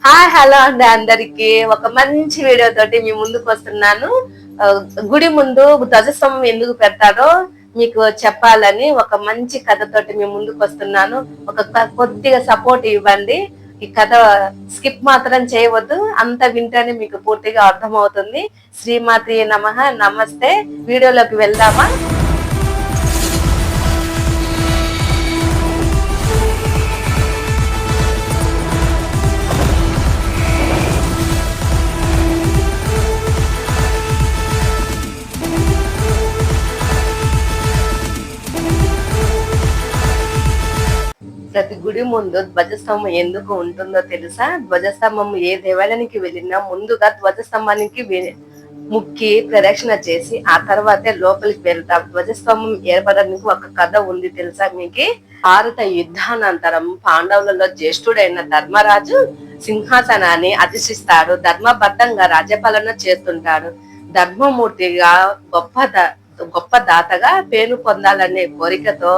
Hi hello అండి అందరికి. ఒక మంచి వీడియో తోటి మీ ముందుకు వస్తున్నాను. గుడి ముందు ధ్వజస్తంభం ఎందుకు పెడతారో మీకు చెప్పాలని ఒక మంచి కథతోటి మీ ముందుకు వస్తున్నాను. ఒక కొద్దిగా సపోర్ట్ ఇవ్వండి. ఈ కథ స్కిప్ మాత్రం చేయవద్దు. అంత వింటేనే మీకు పూర్తిగా అర్థమవుతుంది. శ్రీమాతి నమ. నమస్తే. వీడియోలోకి వెళ్దామా? ప్రతి గుడి ముందు ధ్వజస్తంభం ఎందుకు ఉంటుందో తెలుసా? ధ్వజస్తంభం ఏ దేవాలయానికి వెళ్ళినా ముందుగా ధ్వజస్తంభానికి ముక్కి ప్రదక్షిణ చేసి ఆ తర్వాతే లోపలికి వెళ్తాం. ధ్వజస్తంభం ఏర్పడడానికి ఒక కథ ఉంది తెలుసా మీకు? భారత యుద్ధానంతరం పాండవులలో జ్యేష్ఠుడైన ధర్మరాజు సింహాసనాన్ని అధిష్టిస్తాడు. ధర్మబద్ధంగా రాజ్యపాలన చేస్తుంటాడు. ధర్మమూర్తిగా గొప్ప గొప్ప దాతగా పేరు పొందాలనే కోరికతో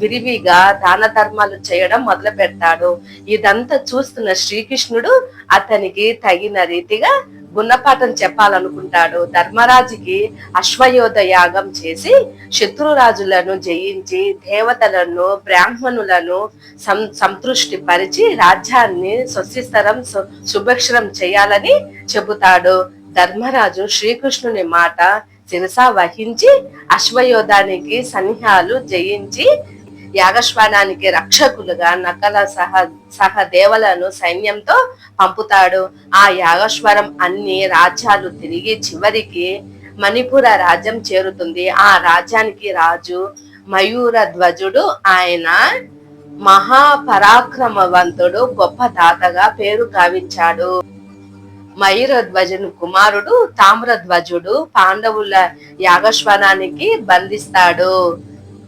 విరివిగా దాన ధర్మాలు చేయడం మొదలు పెడతాడు. ఇదంతా చూస్తున్న శ్రీకృష్ణుడు అతనికి తగిన రీతిగా గుణపాఠం చెప్పాలనుకుంటాడు. ధర్మరాజుకి అశ్వయోధ యాగం చేసి శత్రురాజులను జయించి దేవతలను బ్రాహ్మణులను సం సంతృష్టి పరిచి రాజ్యాన్ని స్వస్తిస్తరం సుభక్షరం చేయాలని చెబుతాడు. ధర్మరాజు శ్రీకృష్ణుని మాట శిరస వహించి అశ్వయోధానికి సన్నిహాలు జయించి యాగశ్వానానికి రక్షకులుగా నకల సహ సహ దేవలను సైన్యంతో పంపుతాడు. ఆ యాగశ్వరం అన్ని రాజ్యాలు తిరిగి చివరికి మణిపుర రాజ్యం చేరుతుంది. ఆ రాజ్యానికి రాజు మయూర ధ్వజుడు ఆయన మహాపరాక్రమవంతుడు గొప్ప తాతగా పేరు గావించాడు. మయూరధ్వజుని కుమారుడు తామ్రధ్వజుడు పాండవుల యాగశ్వనానికి బంధిస్తాడు.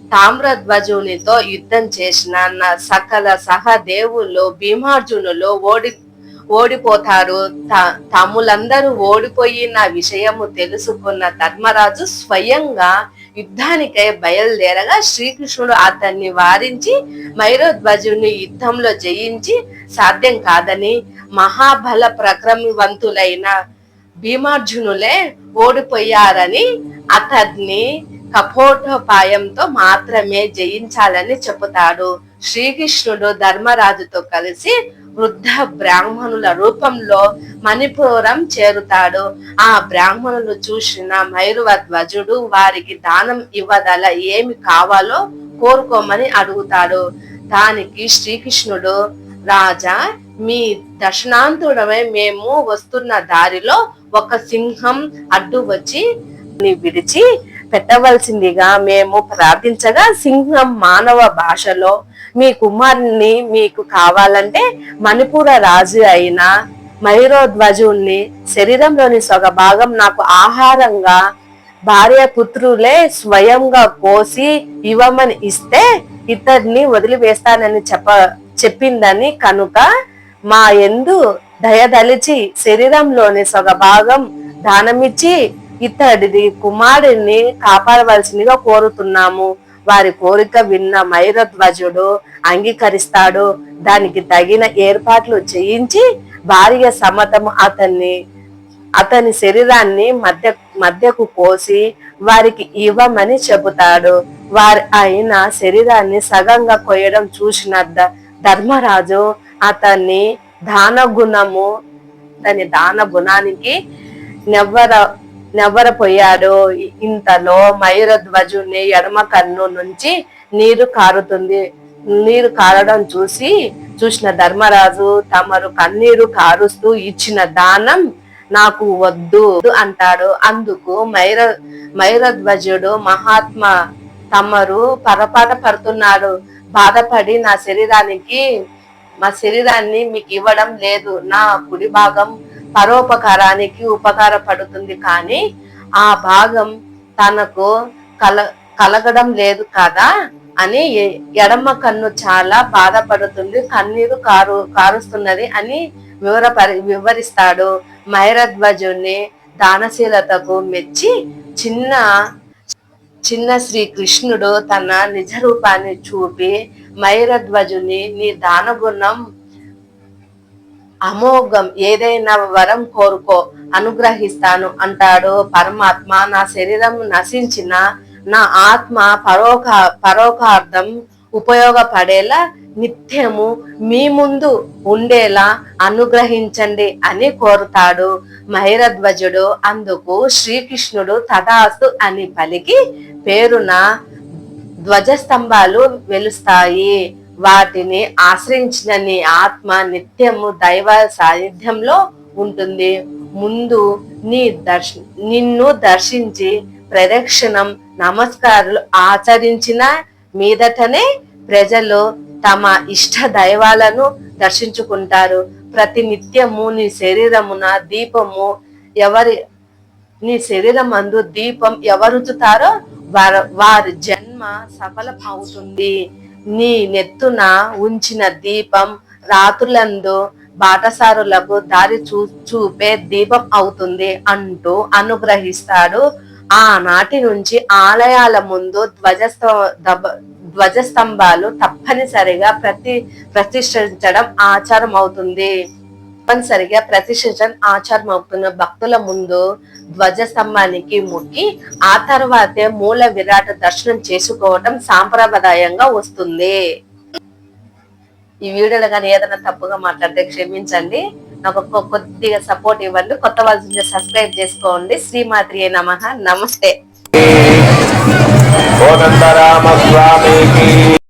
తామ్రధ్వజునితో యుద్ధం చేసిన సకల సహదేవులు భీమార్జునులు ఓడి ఓడిపోతారు. త- తమ్ములందరూ ఓడిపోయిన విషయము తెలుసుకున్న ధర్మరాజు స్వయంగా యుద్ధానికై బయలుదేరగా శ్రీకృష్ణుడు అతన్ని వారించి మైరోధ్వజుని యుద్ధంలో జయించి సాధ్యం కాదని మహాబల ప్రక్రమవంతులైన భీమార్జునులే ఓడిపోయారని అతన్ని కపోటోపాయంతో మాత్రమే జయించాలని చెబుతాడు. శ్రీకృష్ణుడు ధర్మరాజుతో కలిసి వృద్ధ బ్రాహ్మణుల రూపంలో మణిపురం చేరుతాడు. ఆ బ్రాహ్మణులు చూసిన మైరువ ధ్వజుడు వారికి దానం ఇవ్వదల ఏమి కావాలో కోరుకోమని అడుగుతాడు. దానికి శ్రీకృష్ణుడు రాజా మీ దర్శనాంతుడమే మేము వస్తున్న దారిలో ఒక సింహం అడ్డు వచ్చి విడిచి పెట్టవలసిందిగా మేము ప్రార్థించగా సింహం మానవ భాషలో మీ కుమారుని మీకు కావాలంటే మణిపుర రాజు అయిన మైరోధ్వజుణ్ణి శరీరంలోని సొగ భాగం నాకు ఆహారంగా భార్య పుత్రులే స్వయంగా కోసి ఇవ్వమని ఇస్తే ఇతడిని వదిలివేస్తానని చెప్ప చెప్పిందని కనుక మా ఎందు దయదలిచి శరీరంలోని సొగ భాగం దానమిచ్చి ఇతడిది కుమారుడిని కాపాడవలసిందిగా కోరుతున్నాము. వారి కోరిక విన్న మైరధ్వజుడు అంగీకరిస్తాడు. దానికి తగిన ఏర్పాట్లు చేయించి భార్య సమతము అతన్ని అతని శరీరాన్ని మధ్య మధ్యకు కోసి వారికి ఇవ్వమని చెబుతాడు. వారి ఆయన శరీరాన్ని సగంగా కొయ్యడం చూసిన ధర్మరాజు అతన్ని దాన గుణము అతని దాన గుణానికి నెవ్వర నెవ్వరపోయాడు. ఇంతలో మయూరధ్వజుని ఎడమ కన్ను నుంచి నీరు కారుతుంది. నీరు కారడం చూసి చూసిన ధర్మరాజు తమరు కన్నీరు కారుస్తూ ఇచ్చిన దానం నాకు వద్దు అంటాడు. అందుకు మైర మైరధ్వజుడు మహాత్మా తమరు పొరపాట పడుతున్నాడు. బాధపడి నా శరీరానికి మా శరీరాన్ని మీకు ఇవ్వడం లేదు. నా కుడి భాగం పరోపకారానికి ఉపకారపడుతుంది కానీ ఆ భాగం తనకు కల కలగడం లేదు కదా అని ఎడమ కన్ను చాలా బాధపడుతుంది కన్నీరు కారు కారుస్తున్నది అని వివరపరి వివరిస్తాడు. మైరధ్వజుని దానశీలతకు మెచ్చి చిన్న చిన్న శ్రీకృష్ణుడు తన నిజ రూపాన్ని చూపి మైరధ్వజుని నీ దానగుణం అమోఘం ఏదైనా వరం కోరుకో అనుగ్రహిస్తాను అంటాడు పరమాత్మ. నా శరీరం నశించిన నా ఆత్మ పరోక పరోకార్థం ఉపయోగపడేలా నిత్యము మీ ముందు ఉండేలా అనుగ్రహించండి అని కోరుతాడు. మహిరధ్వజుడు అందుకు శ్రీకృష్ణుడు తదాసు అని పలికి పేరున ధ్వజస్తంభాలు వెలుస్తాయి. వాటిని ఆశ్రయించిన నీ ఆత్మ నిత్యము దైవ సాన్నిధ్యంలో ఉంటుంది. ముందు నీ దర్శ నిన్ను దర్శించి ప్రదక్షిణం నమస్కారాలు ఆచరించిన మీదటనే ప్రజలు తమ ఇష్ట దైవాలను దర్శించుకుంటారు. ప్రతి నిత్యము నీ శరీరమున దీపము ఎవరి నీ శరీరం అందు దీపం ఎవరుచుతారో వారి వారి జన్మ సఫలం అవుతుంది నీ నెత్తున ఉంచిన దీపం రాత్రులందు బాటసారులకు దారి చూ చూపే దీపం అవుతుంది అంటూ అనుగ్రహిస్తాడు. ఆనాటి నుంచి ఆలయాల ముందు ధ్వజస్త ధ్వజస్తంభాలు తప్పనిసరిగా ప్రతి ప్రతిష్ఠించడం ఆచారం అవుతుంది తప్పనిసరిగా ప్రతిష్ఠించడం ఆచారం అవుతున్న భక్తుల ముందు ధ్వజస్తంభానికి ముక్కి ఆ తర్వాతే మూల విరాట్ దర్శనం చేసుకోవటం సాంప్రదాయంగా వస్తుంది. ఈ వీడియోలో కానీ ఏదైనా తప్పుగా మాట్లాడితే క్షమించండి. నాకు కొద్దిగా సపోర్ట్ ఇవ్వండి. కొత్త వాళ్ళు సబ్స్క్రైబ్ చేసుకోండి. శ్రీమాత్రి నమ. నమస్తే.